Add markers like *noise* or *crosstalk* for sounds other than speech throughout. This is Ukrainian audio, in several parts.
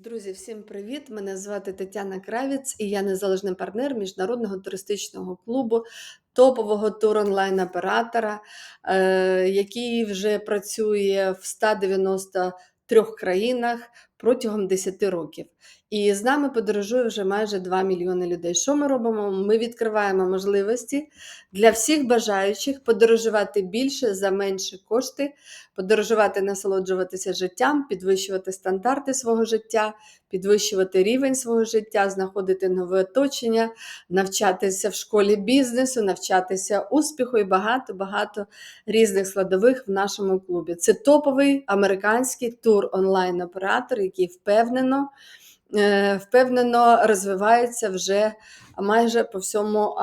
Друзі, всім привіт! Мене звати Тетяна Кравіць і я незалежний партнер міжнародного туристичного клубу, топового тур-онлайн-оператора, е, який вже працює в 193 країнах протягом 10 років. І з нами подорожує вже майже 2 мільйони людей. Що ми робимо? Ми відкриваємо можливості для всіх бажаючих подорожувати більше за менші кошти, подорожувати, насолоджуватися життям, підвищувати стандарти свого життя, підвищувати рівень свого життя, знаходити нове оточення, навчатися в школі бізнесу, навчатися успіху і багато-багато різних складових в нашому клубі. Це топовий американський тур онлайн-оператор, який впевнено. Е, Впевнено розвивається вже майже по всьому,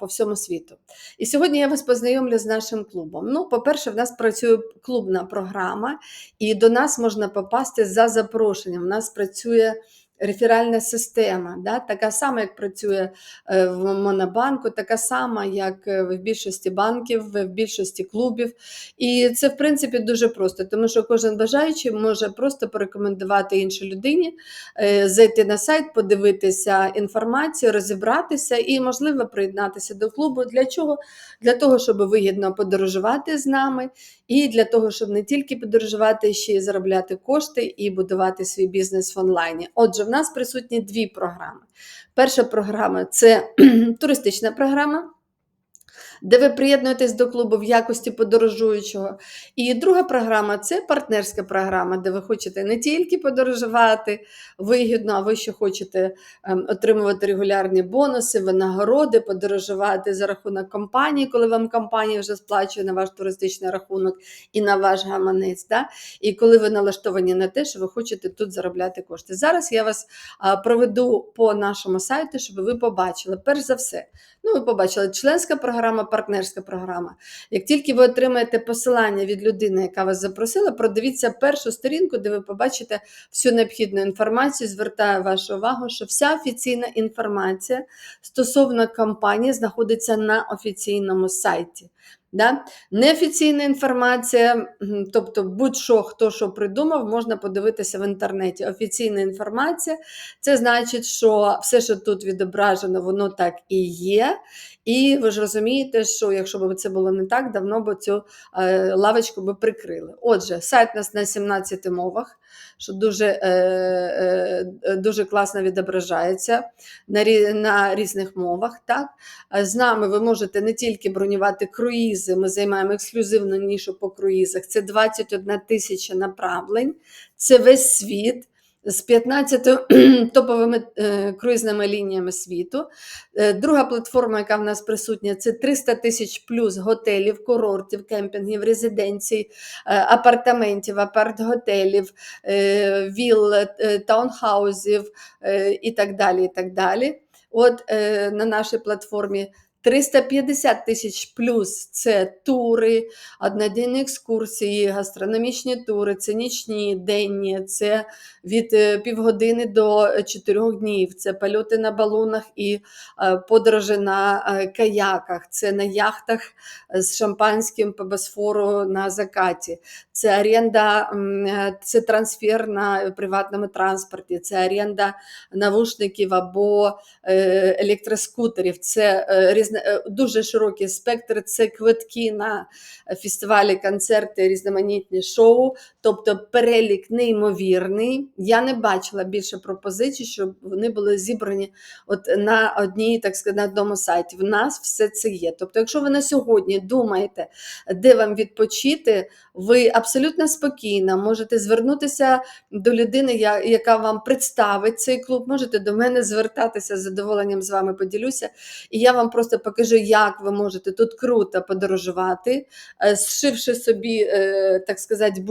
по всьому світу. І сьогодні я вас познайомлю з нашим клубом. Ну, по-перше, в нас працює клубна програма, і до нас можна попасти за запрошенням. У нас працює реферальна система, да? така сама, як працює е, в Монобанку, така сама, як е, в більшості банків, в більшості клубів. І це, в принципі, дуже просто, тому що кожен бажаючий може просто порекомендувати іншій людині, е, зайти на сайт, подивитися інформацію, розібратися і, можливо, приєднатися до клубу. Для чого? Для того, щоб вигідно подорожувати з нами, і для того, щоб не тільки подорожувати, ще й заробляти кошти і будувати свій бізнес в онлайні. Отже, в нас присутні дві програми. Перша програма це *clears throat* туристична програма. Де ви приєднуєтесь до клубу в якості подорожуючого. І друга програма це партнерська програма, де ви хочете не тільки подорожувати вигідно, а ви ще хочете ем, отримувати регулярні бонуси, винагороди, подорожувати за рахунок компанії, коли вам компанія вже сплачує на ваш туристичний рахунок і на ваш гаманець. Да? І коли ви налаштовані на те, що ви хочете тут заробляти кошти. Зараз я вас проведу по нашому сайту, щоб ви побачили. Перш за все, ну ви побачили членська програма, партнерська програма. Як тільки ви отримаєте посилання від людини, яка вас запросила, продивіться першу сторінку, де ви побачите всю необхідну інформацію. Звертаю вашу увагу, що вся офіційна інформація стосовно компанії знаходиться на офіційному сайті. Да? Неофіційна інформація, тобто будь-що, хто що придумав, можна подивитися в інтернеті. Офіційна інформація це значить, що все, що тут відображено, воно так і є. І ви ж розумієте, що якщо б це було не так, давно б цю е, лавочку би прикрили. Отже, сайт у нас на 17 мовах, що дуже, е, е, дуже класно відображається на, на різних мовах. Так? З нами ви можете не тільки бронювати круїзи, ми займаємо ексклюзивну нішу по круїзах. Це 21 тисяча направлень, це весь світ. З 15 *clears throat* топовими е, круїзними лініями світу. Е, Друга платформа, яка в нас присутня, це 300 тисяч плюс готелів, курортів, кемпінгів, резиденцій, е, апартаментів, апарт-готелів, віл, е, таунхаузів і так далі. і так далі. От на нашій платформі 350 тисяч плюс це тури, одноденні екскурсії, гастрономічні тури, це нічні, денні, це від е, півгодини до 4 днів, це польоти на балонах і е, подорожі на е, каяках, це на яхтах з шампанським по Босфору на закаті, це е, це трансфер на приватному транспорті, це оренда навушників або е, електроскутерів, це е, різне, е, дуже широкий спектр, це квитки на фестивалі, концерти, різноманітні шоу, тобто перелік неймовірний. Я не бачила більше пропозицій, щоб вони були зібрані от на одній, так сказати, на одному сайті. В нас все це є. Тобто, якщо ви на сьогодні думаєте, де вам відпочити, ви абсолютно спокійно можете звернутися до людини, яка вам представить цей клуб. Можете до мене звертатися з задоволенням з вами поділюся. І я вам просто покажу, як ви можете тут круто подорожувати, е, зшивши собі, е, так сказати,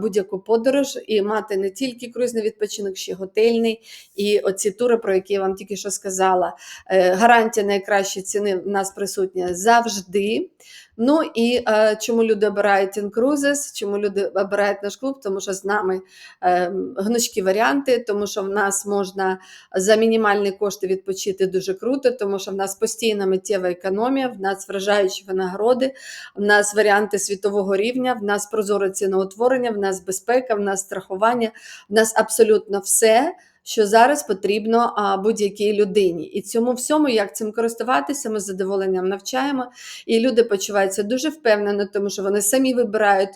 будь-яку подорож і мати не тільки круїзний відпочинок, ще й готельний. І оці тури, про які я вам тільки що сказала. Е, Гарантія найкращої ціни в нас присутня завжди. Ну і е, чому люди обирають Incruises, чому люди обирають наш клуб? Тому що з нами е, гнучкі варіанти, тому що в нас можна за мінімальні кошти відпочити дуже круто, тому що в нас постійна миттєва економія, в нас вражаючі винагороди, в нас варіанти світового рівня, в нас прозоре ціноутворення, в нас безпека, в нас страхування, в нас абсолютно все. Що зараз потрібно будь-якій людині, і цьому всьому, як цим користуватися, ми з задоволенням навчаємо. І люди почуваються дуже впевнено, тому що вони самі вибирають,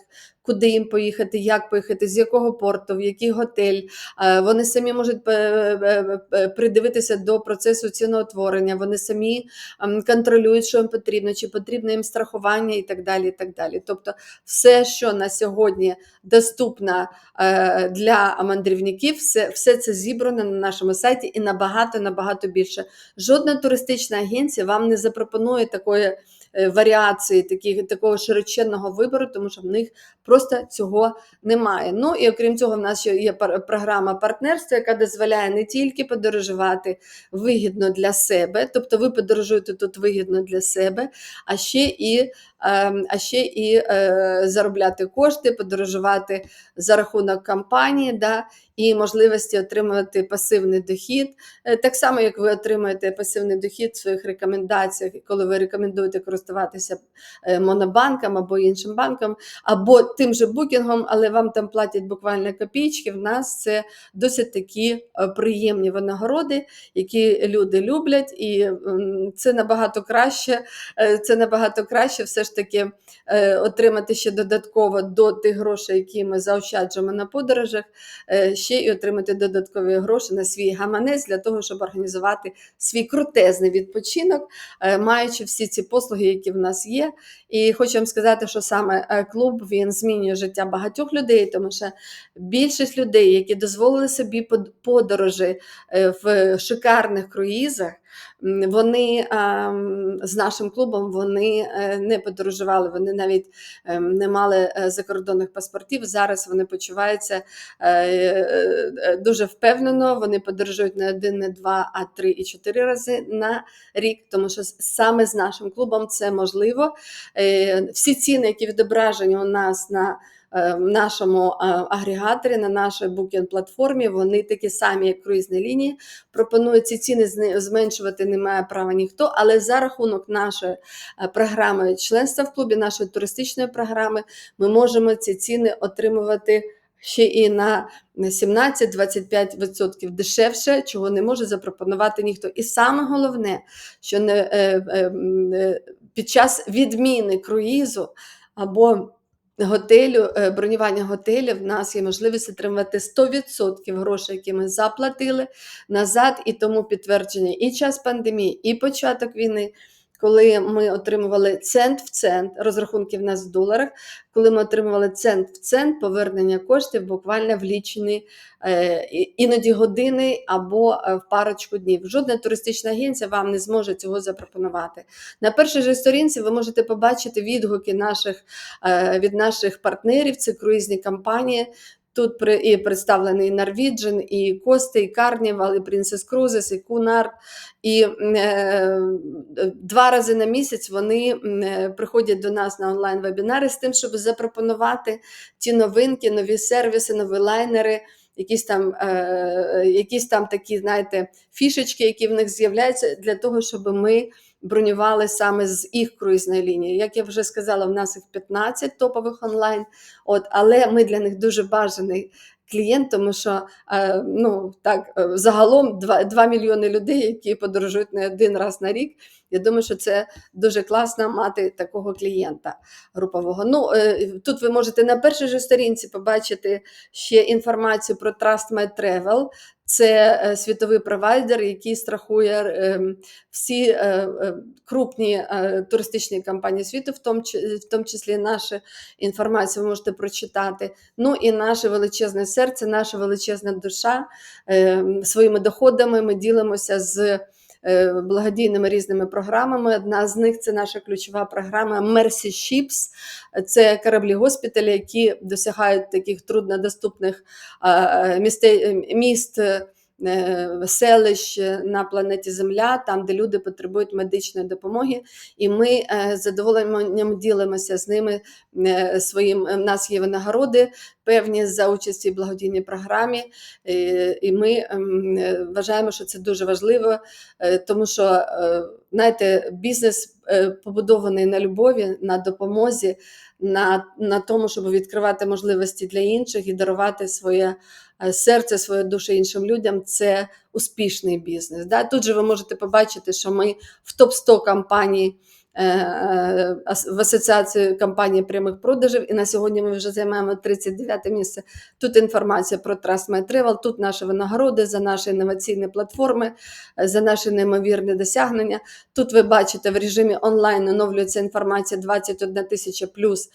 куди їм поїхати, як поїхати, з якого порту, в який готель. Е, Вони самі можуть придивитися до процесу ціноутворення, вони самі ем, контролюють, що їм потрібно, чи потрібно їм страхування і так далі. І так далі. Тобто, все, що на сьогодні доступно е, для мандрівників, все, все це зібрано на нашому сайті і набагато набагато більше. Жодна туристична агенція вам не запропонує такої е, варіації, такі, такого широченного вибору, тому що в них просто цього немає. Ну і окрім цього, в нас ще є програма партнерства, яка дозволяє не тільки подорожувати вигідно для себе, тобто ви подорожуєте тут вигідно для себе, а ще і, ем, а ще і е, заробляти кошти, подорожувати за рахунок компанії, да, і можливості отримувати пасивний дохід. Е, Так само, як ви отримуєте пасивний дохід в своїх рекомендаціях, коли ви рекомендуєте користуватися е, монобанком або іншим банком, або тим же букінгом, але вам там платять буквально копійки. В нас це досить такі е, приємні винагороди, які люди люблять, і це набагато краще. е, Це набагато краще все ж таки е, отримати ще додатково до тих грошей, які ми заощаджуємо на подорожах, ще і отримати додаткові гроші на свій гаманець для того, щоб організувати свій крутезний відпочинок, маючи всі ці послуги, які в нас є. І хочу вам сказати, що саме клуб він змінює життя багатьох людей, тому що більшість людей, які дозволили собі подорожі е, в шикарних круїзах, вони з нашим клубом вони е, не подорожували, вони навіть ем, не мали е, закордонних паспортів. Зараз вони почуваються е, дуже впевнено. Вони подорожують не один, не два, а три і чотири рази на рік, тому що саме з нашим клубом це можливо. Всі ціни, які відображені у нас на нашому е, агрегаторі, на нашій букінг-платформі, вони такі самі, як круїзні лінії. Пропонують ці ціни зменшувати не має права ніхто, але за рахунок нашої е, програми членства в клубі, нашої туристичної програми, ми можемо ці ціни отримувати ще і на 17-25% дешевше, чого не може запропонувати ніхто. І саме головне, що не, е, е, е, під час відміни круїзу або готелю, е, бронювання готелю, в нас є можливість отримати 100% грошей, які ми заплатили назад, і тому підтвердження і час пандемії, і початок війни. Коли ми отримували цент в цент, розрахунки в нас в доларах, коли ми отримували цент в цент, повернення коштів буквально в лічені е, іноді години або е, в парочку днів. Жодна туристична агенція вам не зможе цього запропонувати. На першій же сторінці ви можете побачити відгуки наших, е, від наших партнерів, це круїзні компанії. Тут і представлений Norwegian, і Кости, і Carnival, і Princess Cruises, і Cunard. І е, два рази на місяць вони е, приходять до нас на онлайн-вебінари з тим, щоб запропонувати ті новинки, нові сервіси, нові лайнери, якісь там, е, якісь там такі, знаєте, фішечки, які в них з'являються, для того, щоб ми бронювали саме з їх круїзної лінії. Як я вже сказала, в нас їх 15 топових онлайн, от, але ми для них дуже бажаний клієнт, тому що е, ну, так, е, загалом 2, 2 мільйони людей, які подорожують не один раз на рік. Я думаю, що це дуже класно мати такого клієнта групового. Ну, е, тут ви можете на першій же сторінці побачити ще інформацію про Trust My Travel. Це е, світовий провайдер, який страхує е, всі е, е, крупні туристичні компанії світу, в тому, числі нашу інформацію ви можете прочитати. Ну і наше величезне серце, наша величезна душа. Е, Своїми доходами ми ділимося з благодійними різними програмами. Одна з них це наша ключова програма Mercy Ships. Це кораблі госпіталі, які досягають таких труднодоступних е, міст. Е, селищ на планеті Земля, там, де люди потребують медичної допомоги. І ми е, з задоволенням ділимося з ними е, своїм. У нас є винагороди певні за участі в благодійній програмі. І ми ем, вважаємо, що це дуже важливо, тому що знаєте, бізнес побудований на любові, на допомозі, на, на тому, щоб відкривати можливості для інших і дарувати своє серце, своє душу іншим людям. Це успішний бізнес. Да? Тут же ви можете побачити, що ми в топ 100 компаній. Е, е, В асоціації компаній прямих продажів, і на сьогодні ми вже займаємо 39 місце. Тут інформація про Trust My Travel, тут наші винагороди за наші інноваційні платформи, е, за наші неймовірні досягнення. Тут ви бачите в режимі онлайн оновлюється інформація 21 тисяча плюс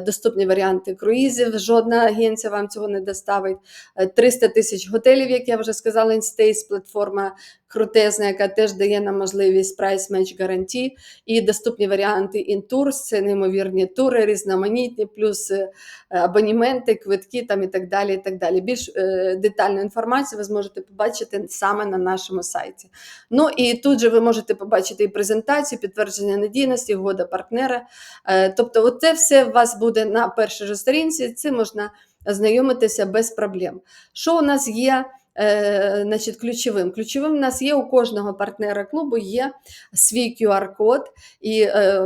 доступні варіанти круїзів. Жодна агенція вам цього не доставить. Е, 300 тисяч готелів, як я вже сказала, InStays платформа крутезна, яка теж дає нам можливість match гарантій і доступні варіанти InTours, це неймовірні тури, різноманітні, плюс е, абонементи, квитки там і так далі. І так далі. Більш е, детальну інформацію ви зможете побачити саме на нашому сайті. Ну і тут же ви можете побачити і презентацію, підтвердження надійності, угода партнера. Е, Тобто, це все у вас буде на першій же сторінці. Цим можна ознайомитися без проблем. Що у нас є? Е, Значить, ключовим. Ключовим у нас є у кожного партнера клубу є свій QR-код, і е,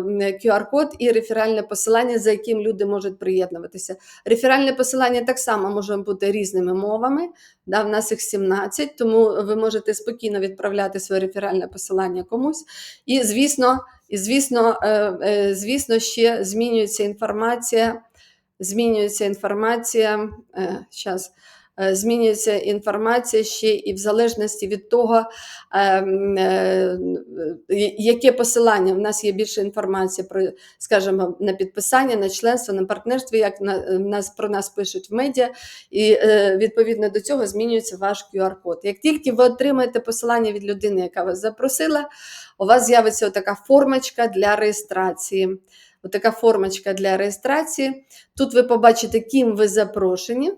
QR-код і реферальне посилання, за яким люди можуть приєднуватися. Реферальне посилання так само може бути різними мовами. Да, в нас їх 17, тому ви можете спокійно відправляти своє реферальне посилання комусь. І, звісно, і, звісно, е, е, звісно, ще змінюється інформація. Змінюється інформація. Щас, е, змінюється інформація ще і в залежності від того, е, м, е, е, яке посилання. В нас є більше інформації про, скажімо, на підписання, на членство, на партнерство, як е, нас, про нас пишуть в медіа, і е, відповідно до цього змінюється ваш QR-код. Як тільки ви отримаєте посилання від людини, яка вас запросила, у вас з'явиться така формочка для реєстрації. Отака формочка для реєстрації. Тут ви побачите, ким ви запрошені.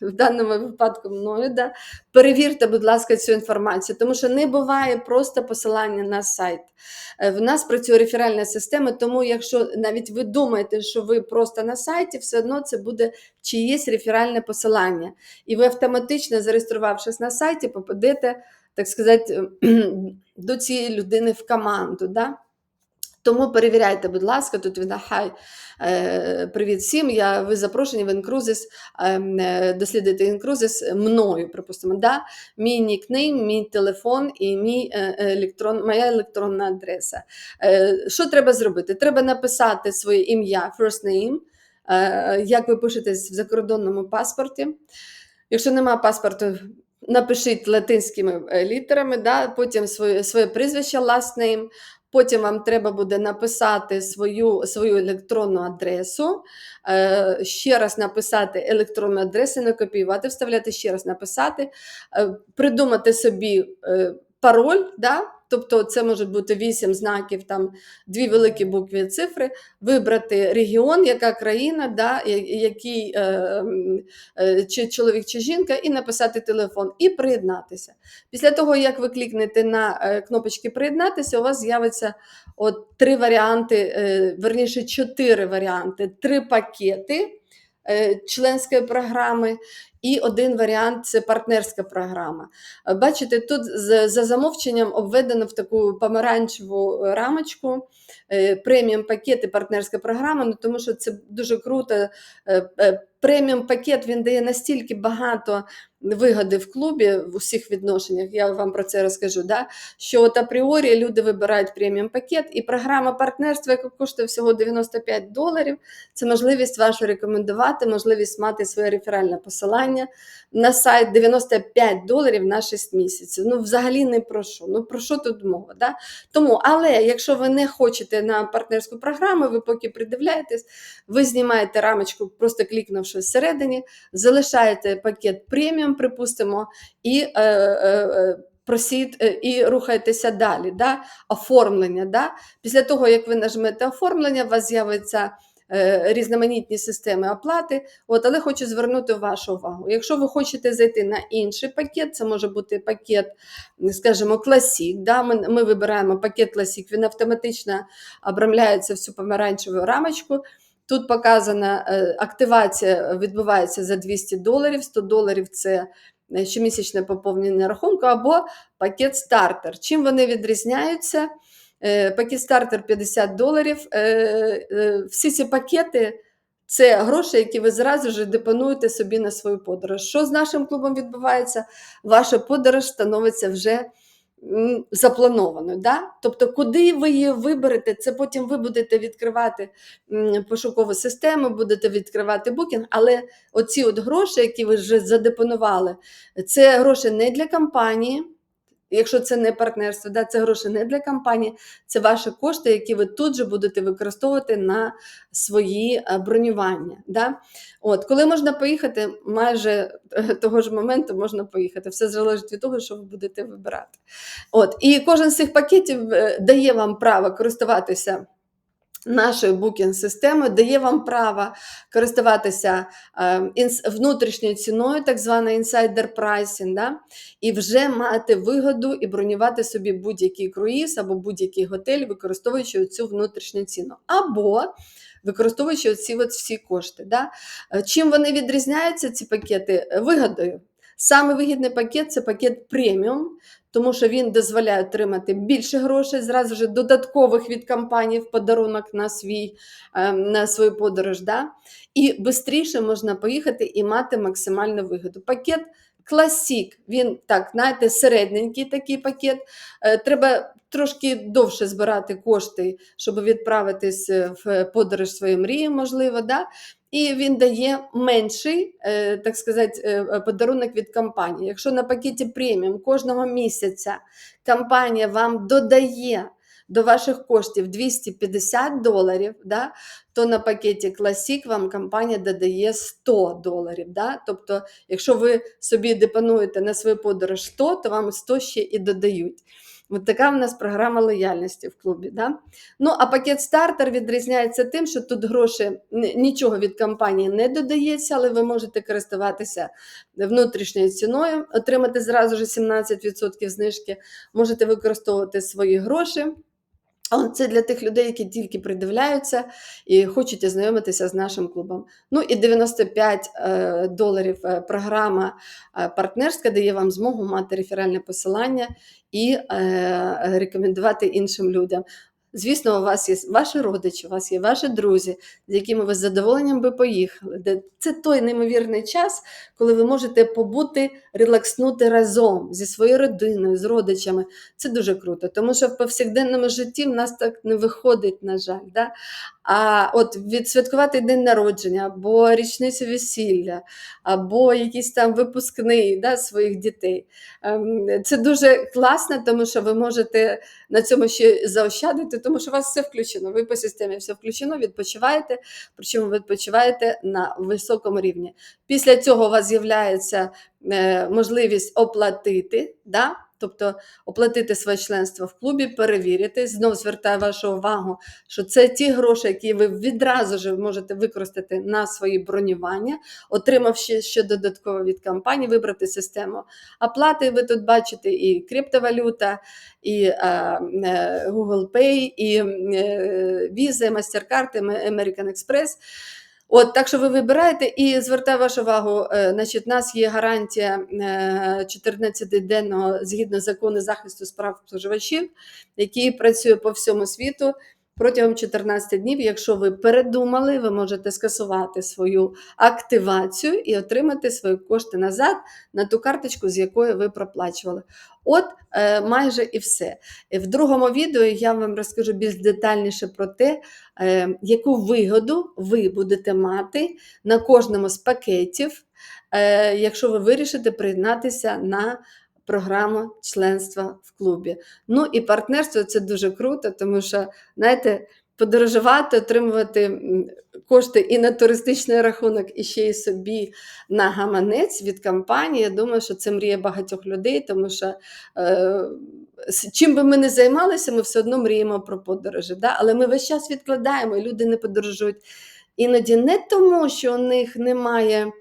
В даному випадку мною, да. перевірте, будь ласка, цю інформацію, тому що не буває просто посилання на сайт. Е, В нас працює реферальна система, тому якщо навіть ви думаєте, що ви просто на сайті, все одно це буде чиєсь реферальне посилання. І ви автоматично, зареєструвавшись на сайті, попадете, так сказати, *clears throat* до цієї людини в команду. Да? Тому перевіряйте, будь ласка, тут він хай е, привіт всім. Я ви запрошені в Інкрузис, е, дослідити Інкрузис мною, припустимо. Да? Мій нікнейм, мій телефон і мій е, електрон, моя електронна адреса. Що треба зробити? Треба написати своє ім'я, first name, як ви пишетесь в закордонному паспорті. Якщо немає паспорту, напишіть латинськими літерами, да? потім своє, своє прізвище, last name. Потім вам треба буде написати свою, свою електронну адресу, е, ще раз написати електронну адресу, не копіювати, вставляти, ще раз написати, е, придумати собі е, пароль. Да? Тобто це може бути 8 знаків, там дві великі букви і цифри, вибрати регіон, яка країна, да, який е, е, чи чоловік чи жінка, і написати телефон, і приєднатися. Після того, як ви клікнете на е, кнопочки приєднатися, у вас з'явиться от три варіанти, е, верніше чотири варіанти, три пакети е, членської програми. І один варіант це партнерська програма. Е, Бачите, тут за замовченням обведено в таку помаранчеву рамочку е, преміум пакет і партнерська програма, ну, тому що це дуже круто. Е, Преміум пакет він дає настільки багато вигоди в клубі в усіх відношеннях, я вам про це розкажу. Да? Що от апріорі люди вибирають преміум пакет, і програма партнерства, яка коштує всього 95 доларів, це можливість вашу рекомендувати, можливість мати своє реферальне посилання на сайт 95 доларів на 6 місяців. Ну, взагалі не про що. Ну про що тут мова? Да? Тому, але якщо ви не хочете на партнерську програму, ви поки придивляєтесь, ви знімаєте рамочку, просто клікнувши всередині, залишаєте пакет преміум, припустимо, і. Е, е, е, Просіть е, і рухайтеся далі. Да? Оформлення. Да? Після того, як ви нажмете оформлення, у вас з'явиться різноманітні системи оплати. От, але хочу звернути вашу увагу. Якщо ви хочете зайти на інший пакет, це може бути пакет, скажімо, Classic. Да? Ми, ми вибираємо пакет Classic, він автоматично обрамляється в цю помаранчеву рамочку. Тут показана е, активація відбувається за 200 доларів, 100 доларів це е, щомісячне поповнення рахунку або пакет стартер. Чим вони відрізняються? Е, Пакет стартер 50 доларів. Е, е, Всі ці пакети це гроші, які ви зразу ж депонуєте собі на свою подорож. Що з нашим клубом відбувається? Ваша подорож становиться вже запланованою. Да? Тобто, куди ви її виберете, це потім ви будете відкривати пошукову систему, будете відкривати букінг, але оці от гроші, які ви вже задепонували, це гроші не для компанії. Якщо це не партнерство, да, це гроші не для компанії, це ваші кошти, які ви тут же будете використовувати на свої е, бронювання. Да? От, коли можна поїхати, майже е, того ж моменту можна поїхати. Все залежить від того, що ви будете вибирати. От, і кожен з цих пакетів е, дає вам право користуватися. Нашою букінг-системою дає вам право користуватися е, внутрішньою ціною, так звана інсайдер прайсінг, да? і вже мати вигоду і бронювати собі будь-який круїз або будь-який готель, використовуючи цю внутрішню ціну. Або використовуючи оці от всі кошти. Да? Е, Чим вони відрізняються, ці пакети? Вигодою. Саме вигідний пакет це пакет преміум, тому що він дозволяє отримати більше грошей, зразу ж додаткових від компанії в подарунок на, свій, е, на свою подорож. Да? І швидше можна поїхати і мати максимальну вигоду. Пакет Classic, він так, знаєте, середненький такий пакет. Е, Треба трошки довше збирати кошти, щоб відправитись е, в подорож своєї мрії, можливо. Да? І він дає менший, е, так сказати, е, подарунок від компанії. Якщо на пакеті преміум кожного місяця компанія вам додає до ваших коштів 250 доларів, да, то на пакеті Classic вам компанія додає 100 доларів. Да? Тобто, якщо ви собі депонуєте на свою подорож 100, то вам 100 ще і додають. От така в нас програма лояльності в клубі. Да? Ну, а пакет стартер відрізняється тим, що тут гроші нічого від компанії не додається, але ви можете користуватися внутрішньою ціною, отримати зразу ж 17% знижки, можете використовувати свої гроші. А Це для тих людей, які тільки придивляються і хочуть ознайомитися з нашим клубом. Ну і 95 е, доларів е, програма е, партнерська дає вам змогу мати реферальне посилання і рекомендувати іншим людям. Звісно, у вас є ваші родичі, у вас є ваші друзі, з якими ви з задоволенням би поїхали. Це той неймовірний час, коли ви можете побути, релакснути разом зі своєю родиною, з родичами. Це дуже круто, тому що в повсякденному житті в нас так не виходить, на жаль. Да? А от відсвяткувати день народження, або річницю весілля, або якийсь там випускний да, своїх дітей. Ем, Це дуже класно, тому що ви можете на цьому ще заощадити, тому що у вас все включено. Ви по системі все включено, відпочиваєте, причому відпочиваєте на високому рівні. Після цього у вас з'являється е, можливість оплатити. Да? Тобто оплатити своє членство в клубі, перевірити. Знов звертаю вашу увагу, що це ті гроші, які ви відразу ж можете використати на свої бронювання, отримавши ще додатково від компанії, вибрати систему оплати. Ви тут бачите і криптовалюта, і е, е, Google Pay, і е, Visa, MasterCard, American Express. От, так що ви вибираєте і звертаю вашу увагу, е, значить, у нас є гарантія е, 14-денного згідно закону захисту справ споживачів, який працює по всьому світу протягом 14 днів. Якщо ви передумали, ви можете скасувати свою активацію і отримати свої кошти назад на ту карточку, з якої ви проплачували. От е, майже і все. В другому відео я вам розкажу більш детальніше про те, е, яку вигоду ви будете мати на кожному з пакетів, е, якщо ви вирішите приєднатися на програму членства в клубі. Ну і партнерство це дуже круто, тому що, знаєте, подорожувати, отримувати кошти і на туристичний рахунок, і ще й собі на гаманець від компанії. Я думаю, що це мрія багатьох людей, тому що е, чим би ми не займалися, ми все одно мріємо про подорожі. Да? Але ми весь час відкладаємо, і люди не подорожують. Іноді не тому, що у них немає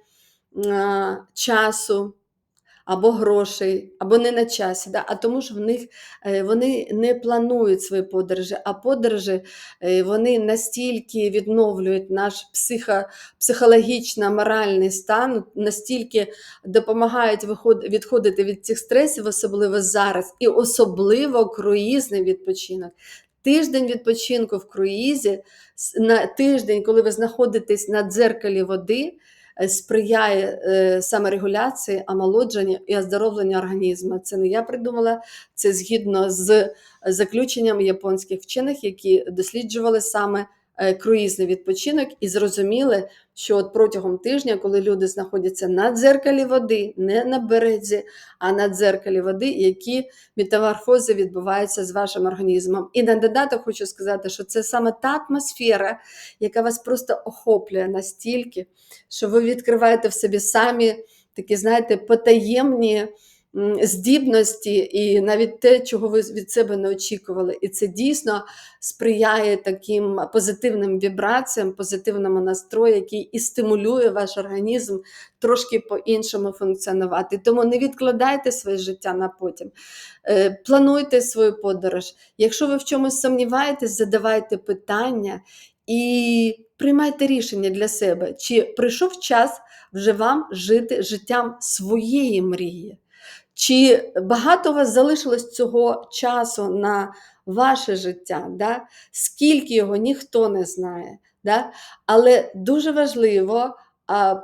а, часу або грошей, або не на часі, да? а тому, що в них е, вони не планують свої подорожі, а подорожі е, вони настільки відновлюють наш психо, психологічно моральний стан, настільки допомагають відходити від цих стресів, особливо зараз, і особливо круїзний відпочинок. Тиждень відпочинку в круїзі, на тиждень, коли ви знаходитесь на дзеркалі води, сприяє е, саморегуляції, омолодженню і оздоровленню організму. Це не я придумала, це згідно з заключенням японських вчених, які досліджували саме е, круїзний відпочинок і зрозуміли, що от протягом тижня, коли люди знаходяться на дзеркалі води, не на березі, а на дзеркалі води, які метаморфози відбуваються з вашим організмом. І на додаток хочу сказати, що це саме та атмосфера, яка вас просто охоплює настільки, що ви відкриваєте в собі самі такі, знаєте, потаємні здібності і навіть те, чого ви від себе не очікували. І це дійсно сприяє таким позитивним вібраціям, позитивному настрою, який і стимулює ваш організм трошки по-іншому функціонувати. Тому не відкладайте своє життя на потім. Е, Плануйте свою подорож. Якщо ви в чомусь сумніваєтесь, задавайте питання і приймайте рішення для себе, чи прийшов час вже вам жити життям своєї мрії. Чи багато у вас залишилось цього часу на ваше життя? Да? Скільки його ніхто не знає. Да? Але дуже важливо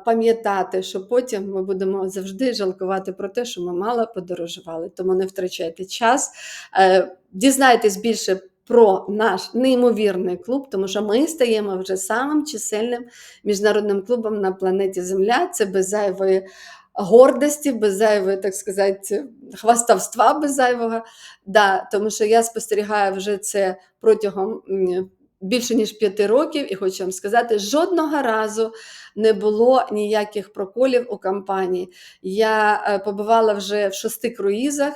пам'ятати, що потім ми будемо завжди жалкувати про те, що ми мало подорожували. Тому не втрачайте час. Е, Дізнайтесь більше про наш неймовірний клуб, тому що ми стаємо вже самим чисельним міжнародним клубом на планеті Земля. Це без зайвої гордості, без зайвої, так сказати, хвастовства без зайвого. Да, тому що я спостерігаю вже це протягом більше ніж п'яти років, і хочу вам сказати, жодного разу не було ніяких проколів у компанії. Я е, побувала вже в шести круїзах.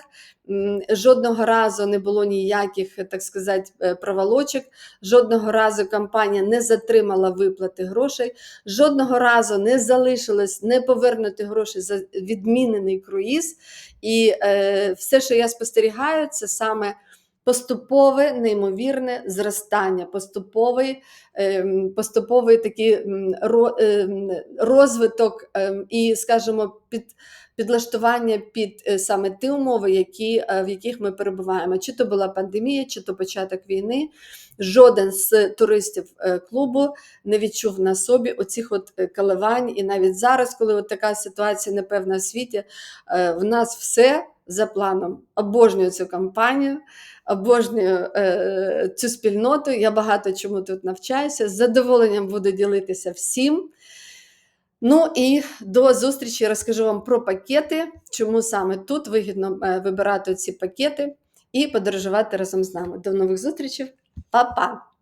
Жодного разу не було ніяких, так сказати, е, проволочок. Жодного разу компанія не затримала виплати грошей. Жодного разу не залишилось не повернути гроші за відмінений круїз. І е, все, що я спостерігаю, це саме поступове неймовірне зростання, поступовий, ем, поступовий такий ем, розвиток ем, і, скажімо, під, підлаштування під е, саме ті умови, які, е, в яких ми перебуваємо. Чи то була пандемія, чи то початок війни. Жоден з туристів е, клубу не відчув на собі оцих от коливань. І навіть зараз, коли от така ситуація непевна в світі, в нас все за планом. Обожнюю цю компанію, обожнюю е, цю спільноту. Я багато чому тут навчаюся. З задоволенням буду ділитися всім. Ну і до зустрічі розкажу вам про пакети, чому саме тут вигідно е, вибирати ці пакети і подорожувати разом з нами. До нових зустрічей, Па-па!